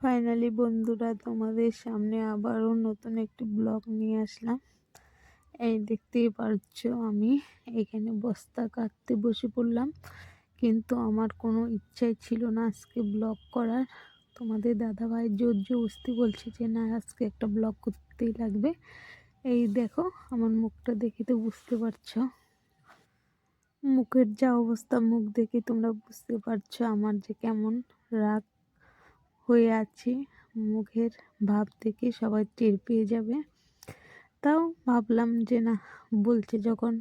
Finally বন্ধুরা তোমাদের সামনে আবারও নতুন একটি ব্লগ নিয়ে আসলাম। এই দেখতেই পারছ আমি এখানে বস্তা কাটতে বসে পড়লাম। কিন্তু আমার কোনো ইচ্ছাই ছিল না আজকে ব্লগ করার। তোমাদের দাদাভাই জোর জবস্তি বলছে যে, না, আজকে একটা ব্লগ করতেই লাগবে। এই দেখো, আমার মুখটা দেখে তো বুঝতে পারছ। মুখের যা অবস্থা, মুখ দেখে তোমরা বুঝতে পারছ আমার যে কেমন রাগ হয়ে আছি। মুখের ভাব থেকে সবাই টের পেয়ে যাবে। তাও ভাবলাম যে না, বলছে যখন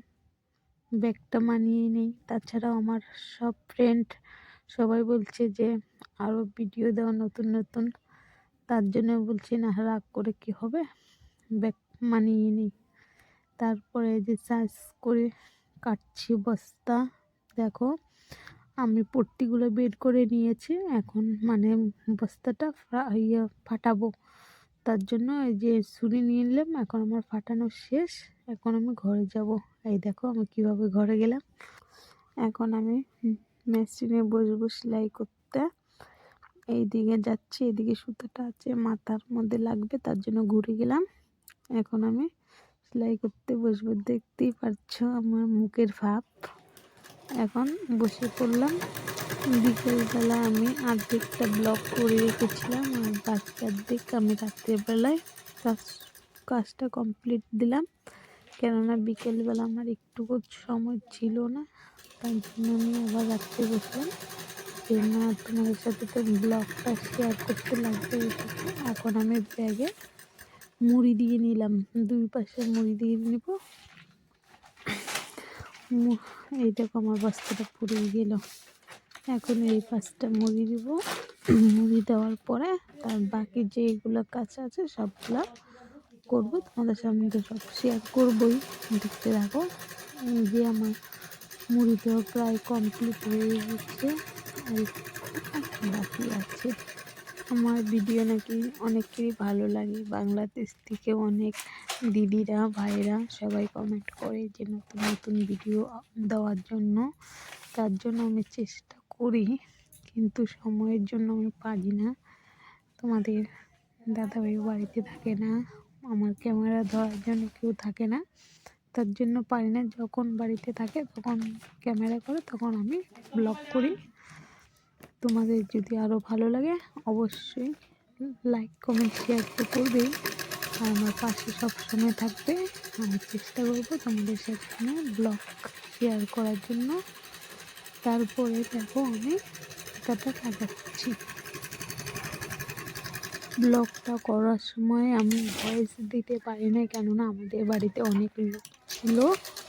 ব্যাগটা মানিয়ে নেই, তাছাড়াও আমার সব ফ্রেন্ড সবাই বলছে যে আরও ভিডিও দেওয়া নতুন নতুন। তার জন্য বলছি, না, রাগ করে কি হবে? ব্যাগ মানিয়ে নিই। তারপরে যে চার্জ করে কাটছি বস্তা, দেখো। আমি পট্টিগুলো বের করে নিয়েছি। এখন মানে বস্তাটা ইয়ে ফাটাবো। তার জন্য এই যে ছুরি নিয়ে নিলাম, এখন আমার ফাটানো শেষ। এখন আমি ঘরে যাব। এই দেখো আমি কীভাবে ঘরে গেলাম। এখন আমি মেশিনে বসবো সেলাই করতে। এই দিকে যাচ্ছি এদিকে সুতোটা আছে, মাথার মধ্যে লাগবে, তার জন্য ঘুরে গেলাম। এখন আমি সেলাই করতে বসবো। দেখতেই পাচ্ছ আমার মুখের ভাব। এখন বসে পড়লাম। বিকেলবেলা আমি অর্ধেকটা ব্লক করে রেখেছিলাম আর বাকি অর্ধেক আমি রাত্রেবেলায় কাজ কাজটা কমপ্লিট দিলাম। কেননা বিকেলবেলা আমার একটুকু সময় ছিল না তার জন্য আমি আবার রাত্রে বসলাম। যে না তোমাদের সাথে তো ব্লগটা শেয়ার করতে লাগবে এখন আমি ব্যাগে মুড়ি দিয়ে নিলাম। দুই পাশে মুড়ি দিয়ে নিব। এই দেখো আমার বস্তাটা পুড়ে গেল। এখন এই পাঁচটা মুড়ি দিব। মুড়ি দেওয়ার পরে তার বাকি যেগুলো কাঁচা আছে সবগুলো করব। তোমাদের সামনে তো সব শেয়ার করবোই, দেখতে এই যে আমার মুড়ি দেওয়া প্রায় কমপ্লিট হয়ে গেছে। বাকি আছে। আমার ভিডিও নাকি অনেকেরই ভালো লাগে। বাংলাদেশ থেকে অনেক দিদিরা ভাইরা সবাই কমেন্ট করে যে নতুন নতুন ভিডিও দেওয়ার জন্য। তার জন্য আমি চেষ্টা করি, কিন্তু সময়ের জন্য আমি পারি না। তোমাদের দাদাভাই বাড়িতে থাকে না, আমার ক্যামেরা ধরার জন্য কেউ থাকে না। তার জন্য পারি না, যখন বাড়িতে থাকে তখন ক্যামেরা করে, তখন আমি ব্লগ করি। তোমাদের যদি আরও ভালো লাগে, অবশ্যই লাইক কমেন্ট শেয়ার তো করবেই। আমার পাশে সবসময় থাকবে। আমি চেষ্টা করব তোমাদের সাথে ব্লগ শেয়ার করার জন্য। তারপরে দেখো আমি সুতাটা লাগাচ্ছি। ব্লগটা করার সময় আমি ভয়েস দিতে পারি না, কেননা আমাদের বাড়িতে অনেক লোক ছিল,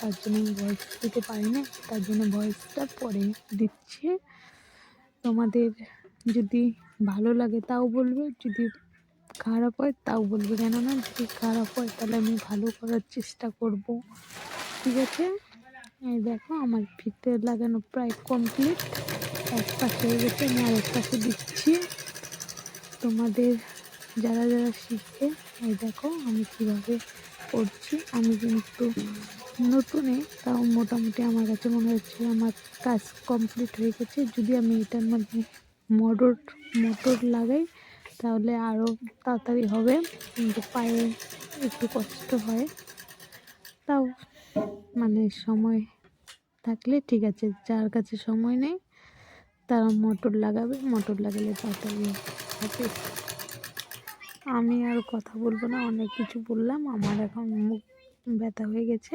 তার জন্য আমি ভয়েস দিতে পারি না, তার জন্য ভয়েসটা পরে দিচ্ছি। তোমাদের যদি ভালো লাগে তাও বলবে, যদি খারাপ হয় তাও বলবে কেননা যদি খারাপ হয় তাহলে আমি ভালো করার চেষ্টা করব। ঠিক আছে? এই দেখো আমার ফিতে লাগানো প্রায় কমপ্লিট এক পাশে হয়ে গেছে, আমি আরেক পাশে দিচ্ছি। তোমাদের যারা যারা শিখবে, এই দেখো আমি কীভাবে করছি। আমি কিন্তু নতুনে, তাও মোটামুটি আমার কাছে মনে হচ্ছে আমার কাজ কমপ্লিট হয়ে গেছে। যদি আমি এটার মধ্যে মোটর মোটর লাগাই তাহলে আরও তাড়াতাড়ি হবে। কিন্তু পায়ে একটু কষ্ট হয়। তাও মানে সময় থাকলে ঠিক আছে, যার কাছে সময় নেই তারা মোটর লাগাবে, মোটর লাগালে তাড়াতাড়ি হবে। আমি আর কথা বলব না, অনেক কিছু বললাম, আমার এখন মুখ ব্যথা হয়ে গেছে।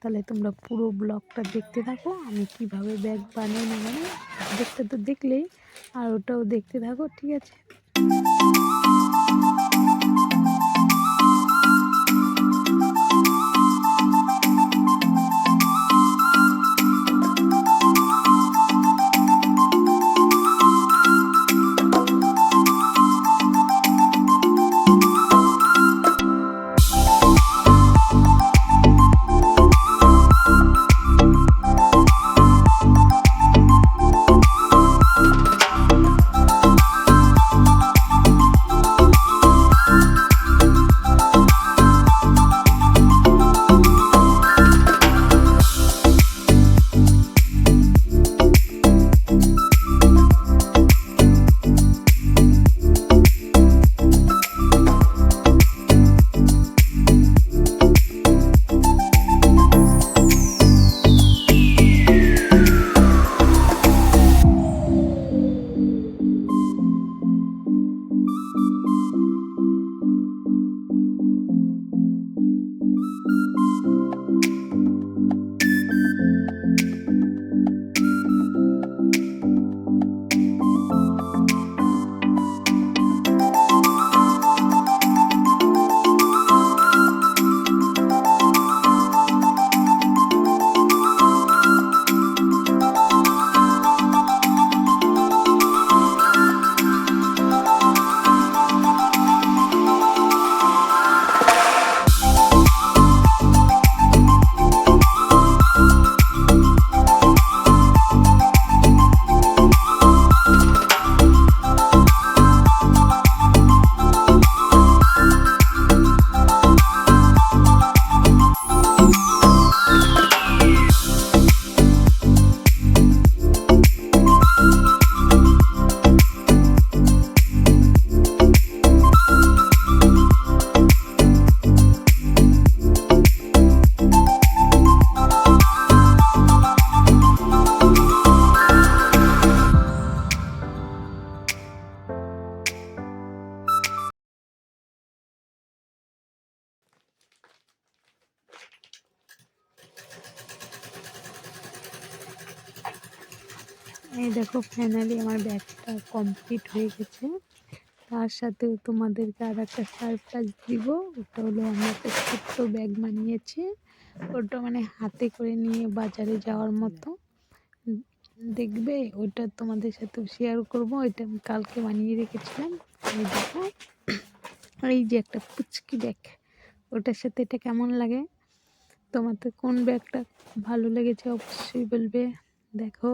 তাহলে তোমরা পুরো ব্লগটা দেখতে থাকো, আমি কীভাবে ব্যাগ বানাই না বানাই দেখতে তো দেখলেই, আর ওটাও দেখতে থাকো, ঠিক আছে? Música এই দেখো ফাইনালি আমার ব্যাগটা কমপ্লিট হয়ে গেছে। তার সাথে তোমাদেরকে আর একটা সারপ্রাইজ দিব, ওটা হলো আমরা একটা ছোট্ট ব্যাগ বানিয়েছি। ওটা মানে হাতে করে নিয়ে বাজারে যাওয়ার মতো। দেখবে, ওটা তোমাদের সাথে শেয়ার করব। ওইটা আমি কালকে বানিয়ে রেখেছিলাম। এই দেখো, এই যে একটা পুচকি ব্যাগ, ওটার সাথে এটা কেমন লাগে? তোমাদের কোন ব্যাগটা ভালো লেগেছে অবশ্যই বলবে। দেখো।